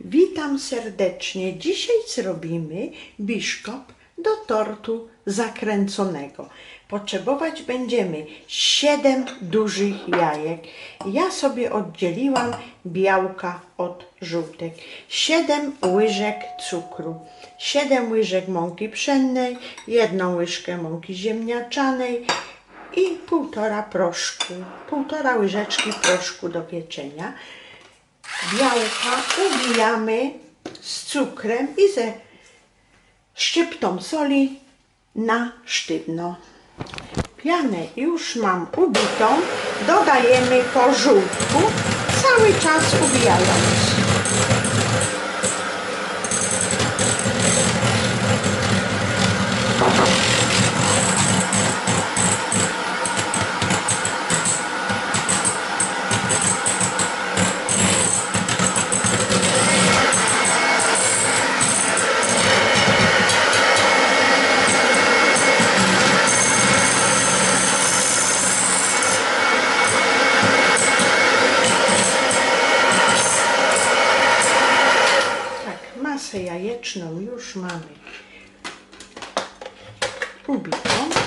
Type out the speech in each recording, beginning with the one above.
Witam serdecznie. Dzisiaj zrobimy biszkop do tortu zakręconego. Potrzebować będziemy 7 dużych jajek. Ja sobie oddzieliłam białka od żółtek. 7 łyżek cukru, 7 łyżek mąki pszennej, jedną łyżkę mąki ziemniaczanej i półtora proszku, półtora łyżeczki proszku do pieczenia białka ubijamy z cukrem i ze szczyptą soli na sztywno. Pianę już mam ubitą, dodajemy po żółtku, cały czas ubijając.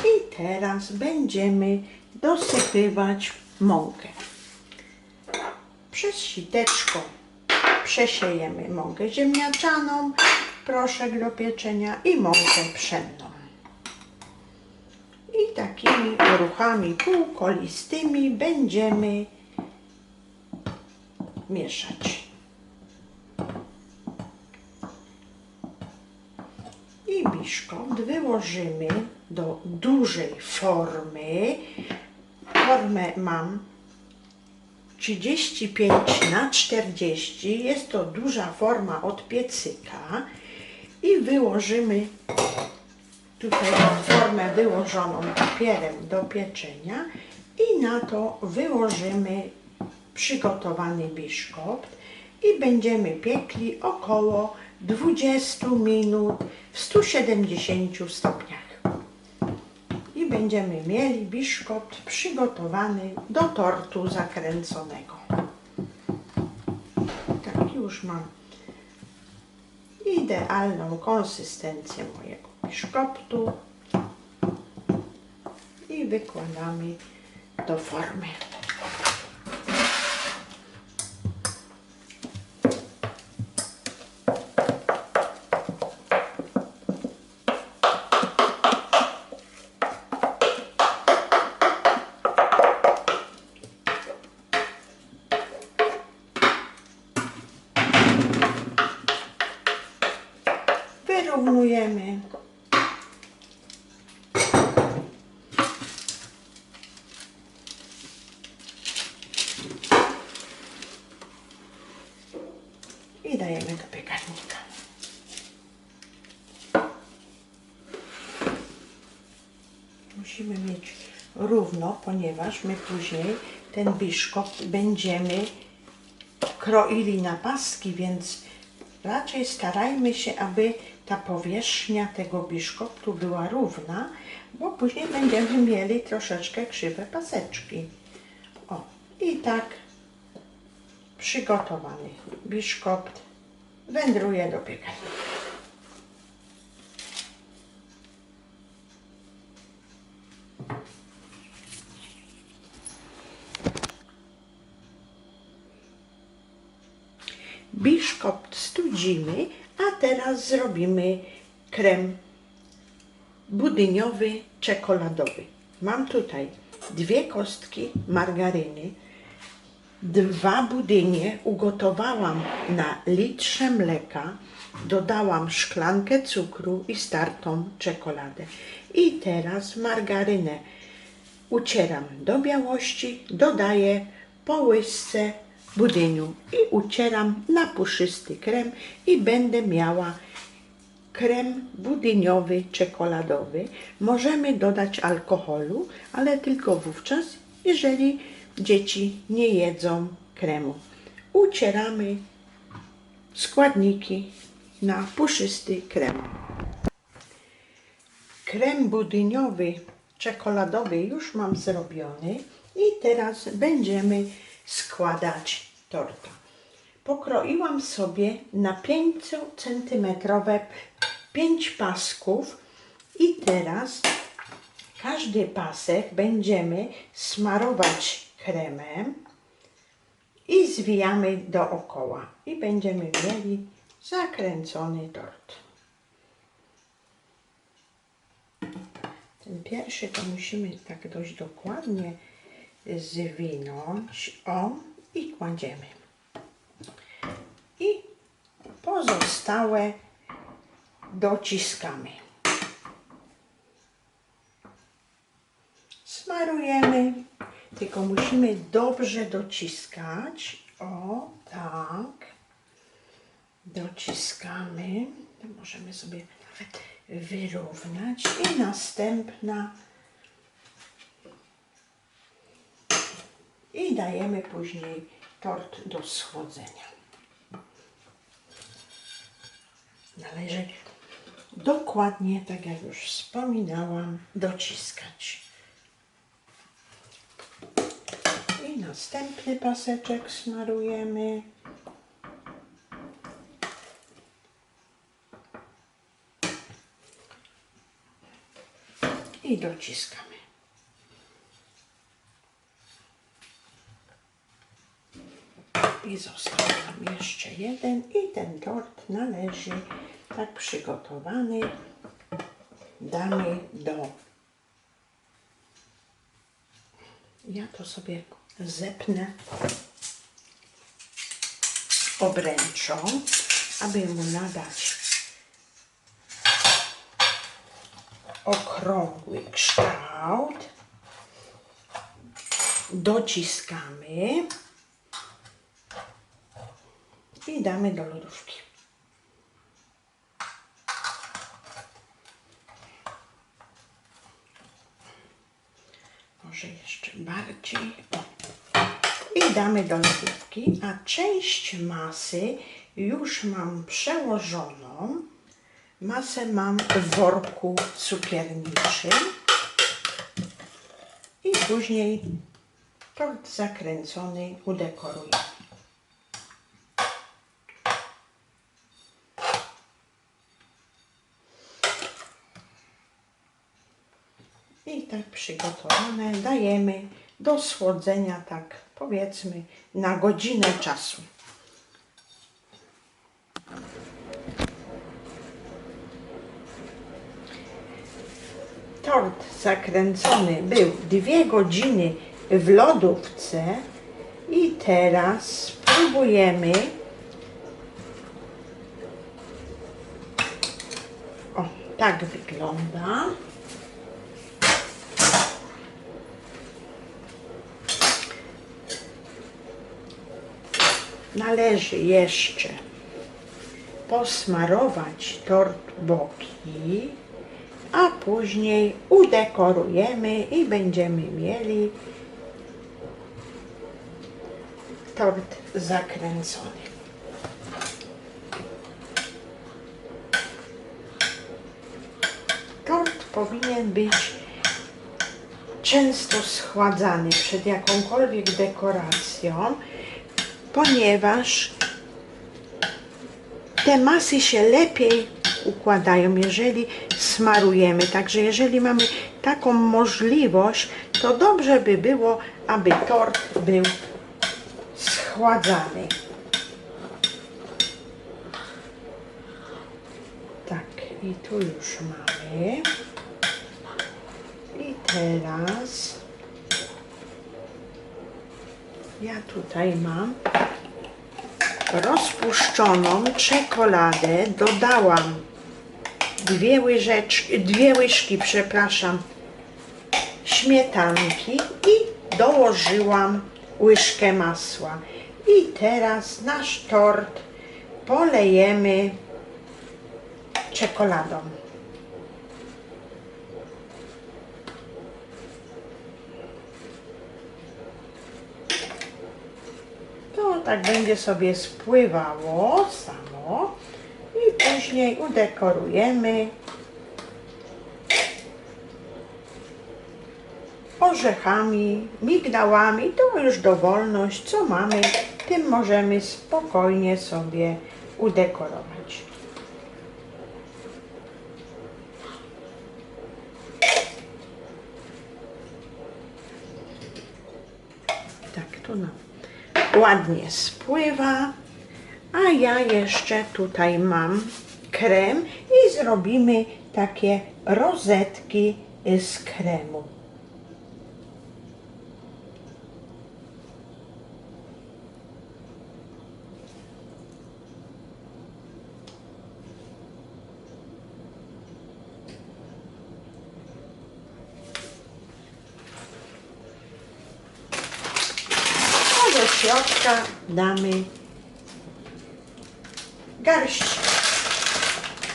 I teraz będziemy dosypywać mąkę. Przez siteczko przesiejemy mąkę ziemniaczaną, proszek do pieczenia i mąkę pszenną. I takimi ruchami półkolistymi będziemy mieszać. I biszkopt wyłożymy do dużej formy. Formę mam 35 na 40. Jest to duża forma od piecyka. I wyłożymy tutaj formę wyłożoną papierem do pieczenia i na to wyłożymy przygotowany biszkopt i będziemy piekli około 20 minut w 170 stopniach. I będziemy mieli biszkopt przygotowany do tortu zakręconego. Tak, już mam idealną konsystencję mojego biszkoptu i wykładamy do formy. Wyrównujemy. I dajemy do piekarnika. Musimy mieć równo, ponieważ my później ten biszkopt będziemy kroili na paski, więc raczej starajmy się, aby ta powierzchnia tego biszkoptu była równa, bo później będziemy mieli troszeczkę krzywe paseczki. O, i tak przygotowany biszkopt wędruje do piekarnika. Biszkopt studzimy, a teraz zrobimy krem budyniowy, czekoladowy. Mam tutaj dwie kostki margaryny, dwa budynie ugotowałam na litrze mleka, dodałam szklankę cukru i startą czekoladę. I teraz margarynę ucieram do białości, dodaję po łyżce budyniu i ucieram na puszysty krem i będę miała krem budyniowy, czekoladowy. Możemy dodać alkoholu, ale tylko wówczas, jeżeli dzieci nie jedzą kremu. Ucieramy składniki na puszysty krem. Krem budyniowy, czekoladowy już mam zrobiony i teraz będziemy składać torta. pokroiłam sobie na 5 centymetrowe 5 pasków i teraz każdy pasek będziemy smarować kremem i zwijamy dookoła i będziemy mieli zakręcony tort. Ten pierwszy to musimy tak dość dokładnie zwinąć. O, i kładziemy. I pozostałe dociskamy. Smarujemy, tylko musimy dobrze dociskać. O, tak. Dociskamy. Możemy sobie nawet wyrównać. I następna. I dajemy później tort do schłodzenia. Należy dokładnie, tak jak już wspominałam, dociskać. I następny paseczek smarujemy. I dociskamy. I został nam jeszcze jeden i ten tort należy tak przygotowany damy do ja to sobie zepnę obręczą, aby mu nadać okrągły kształt. Dociskamy i damy do lodówki. Może jeszcze bardziej. I damy do lodówki, a część masy już mam przełożoną. Masę mam w worku cukierniczym. I później tort zakręcony udekoruję. I tak przygotowane dajemy do schłodzenia tak powiedzmy na godzinę czasu. Tort zakręcony był dwie godziny w lodówce i teraz spróbujemy o, tak wygląda. Należy jeszcze posmarować tort boki, a później udekorujemy i będziemy mieli tort zakręcony. Tort powinien być często schładzany przed jakąkolwiek dekoracją, ponieważ te masy się lepiej układają, jeżeli smarujemy. Także jeżeli mamy taką możliwość, to dobrze by było, aby tort był schładzany. Tak, i tu już mamy. I teraz ja tutaj mam rozpuszczoną czekoladę. Dodałam dwie łyżeczki, dwie łyżki, przepraszam, śmietanki i dołożyłam łyżkę masła. I teraz nasz tort polejemy czekoladą. To tak będzie sobie spływało samo i później udekorujemy orzechami, migdałami, to już dowolność, co mamy, tym możemy spokojnie sobie udekorować. Tak, to nam ładnie spływa. A ja jeszcze tutaj mam krem i zrobimy takie rozetki z kremu. A do środka damy garść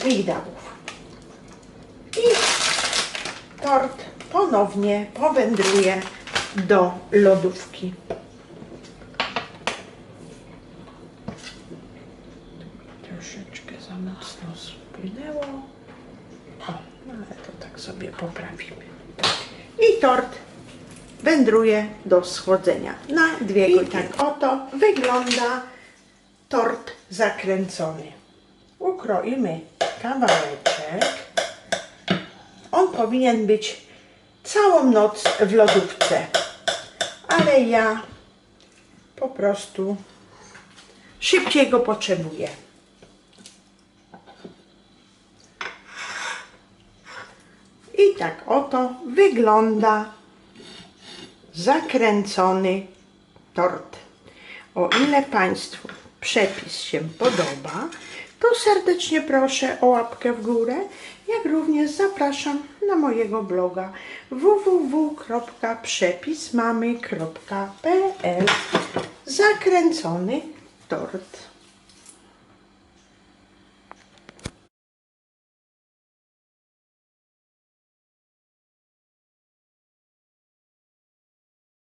migdałów. I tort ponownie powędruje do lodówki. Troszeczkę za mocno spłynęło. O, no ale to tak sobie poprawimy. I tort wędruje do schłodzenia na dwie godziny. I tak oto wygląda tort zakręcony. Ukroimy kawałeczek. On powinien być całą noc w lodówce, ale ja po prostu szybciej go potrzebuję. I tak oto wygląda zakręcony tort. O ile Państwu przepis się podoba, to serdecznie proszę o łapkę w górę, jak również zapraszam na mojego bloga www.przepismamy.pl Zakręcony tort.